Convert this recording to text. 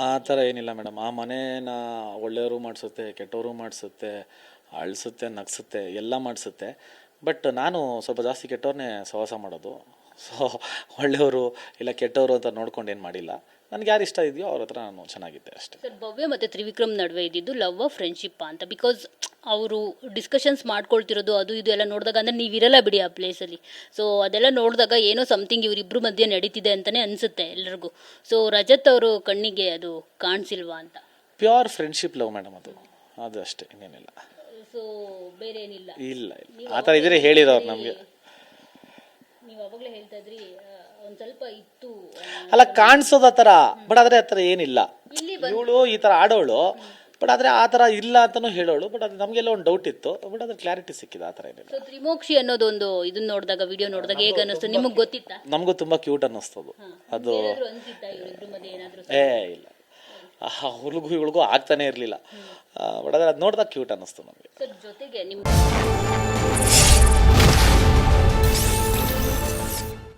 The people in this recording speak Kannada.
ಆ ಥರ ಏನಿಲ್ಲ ಮೇಡಮ್. ಆ ಮನೇನ ಒಳ್ಳೆಯವರು ಮಾಡಿಸುತ್ತೆ, ಕೆಟ್ಟವರು ಮಾಡಿಸುತ್ತೆ, ಅಳಿಸುತ್ತೆ, ನಗ್ಸುತ್ತೆ, ಎಲ್ಲ ಮಾಡಿಸುತ್ತೆ. ಬಟ್ ನಾನು ಸ್ವಲ್ಪ ಜಾಸ್ತಿ ಕೆಟ್ಟವ್ರನ್ನೇ ಸಹವಾಸ ಮಾಡೋದು. ಸೊ ಒಳ್ಳೆಯವರು ಇಲ್ಲ ಕೆಟ್ಟವರು ಅಂತ ನೋಡ್ಕೊಂಡು ಏನು ಮಾಡಿಲ್ಲ. ನನಗೆ ಯಾರು ಇಷ್ಟ ಇದೆಯೋ ಅವ್ರ ಹತ್ರ ನಾನು ಚೆನ್ನಾಗಿದ್ದೆ ಅಷ್ಟೇ. ಸರ್, ಭವ್ಯ ಮತ್ತು ತ್ರಿವಿಕ್ರಮ್ ನಡುವೆ ಇದ್ದಿದ್ದು ಲವ್ ಫ್ರೆಂಡ್ಶಿಪ್ ಅಂತ. ಬಿಕಾಸ್ ಅವರು ಡಿಸ್ಕಷನ್ಸ್ ಮಾಡ್ಕೊಳ್ತಿರೋದು ಅದು ಇದು ಎಲ್ಲ ನೋಡಿದಾಗ ಅಂದರೆ ನೀವು ಇರಲ್ಲ ಬಿಡಿ ಆ ಪ್ಲೇಸಲ್ಲಿ ಸೊ ಅದೆಲ್ಲ ನೋಡಿದಾಗ ಏನೋ ಸಮಥಿಂಗ್ ಇವರಿಬ್ಬರು ಮಧ್ಯೆ ನಡೀತಿದೆ ಅಂತಲೇ ಅನಿಸುತ್ತೆ ಎಲ್ಲರಿಗೂ ಸೊ ರಜತ್ ಅವರು ಕಣ್ಣಿಗೆ ಅದು ಕಾಣಿಸಿಲ್ವಾ ಅಂತ? ಪ್ಯೂರ್ ಫ್ರೆಂಡ್ಶಿಪ್ ಲವ್ ಮೇಡಮ್ ಅದು. ಅದು ಅಷ್ಟೇ ಇನ್ನೇನಿಲ್ಲ. ಸೊ ಬೇರೆ ಏನಿಲ್ಲ ಇಲ್ಲ. ಇಲ್ಲ ಆ ಥರ ಇದ್ರೆ ಹೇಳಿರೋರು ನಮಗೆ. ನೀವು ಅವಾಗಲೇ ಹೇಳ್ತಾ ಇದ್ರಿ ಒಂದು ಸ್ವಲ್ಪ ಇತ್ತು ಅಲ್ಲ ಕಾಣಿಸೋದು ಥರ ಬಟ್ ಆದರೆ ಆ ಥರ ಏನಿಲ್ಲ. ಇಲ್ಲಿ ಇವಳು ಈ ಥರ ಆಡೋಳು. ಬಟ್ ಆದರೆ ಆ ಥರ ಇಲ್ಲ ಅಂತಲೂ ಹೇಳೋಳು ಬಟ್ ಅದು ನಮಗೆಲ್ಲ ಒಂದು ಡೌಟ್ ಇತ್ತು ಬಟ್ ಅದ್ರ ಕ್ಲಾರಿಟಿ ಸಿಕ್ಕಿದೆ ಆ ಥರ ಏನಿಲ್ಲ. ಸೊ ತ್ರಿಮೋಕ್ಷಿ ಅನ್ನೋದೊಂದು ಇದನ್ನ ನೋಡಿದಾಗ ವಿಡಿಯೋ ನೋಡಿದಾಗ ಹೇಗೆ ಅನ್ನಿಸ್ತು? ನಿಮಗೆ ಗೊತ್ತಿತ್ತಾ? ನಮಗೂ ತುಂಬ ಕ್ಯೂಟ್ ಅನ್ನಿಸ್ತದು. ಅದು ಏನಾದ್ರು ಅನ್ಸಿತ್ತಾ ಇವರಿಬ್ರು ಮಧ್ಯೆ ಏನಾದ್ರು ಏ ಇಲ್ಲ. ಹುಡುಗು ಇವಳಿಗೂ ಆಗ್ತಾನೆ ಇರಲಿಲ್ಲ. ಬಟ್ ಆದರೆ ಅದು ನೋಡಿದಾಗ ಕ್ಯೂಟ್ ಅನ್ನಿಸ್ತು ನಮಗೆ. ಸರ್ ಜೊತೆಗೆ ನಿಮ್ಮ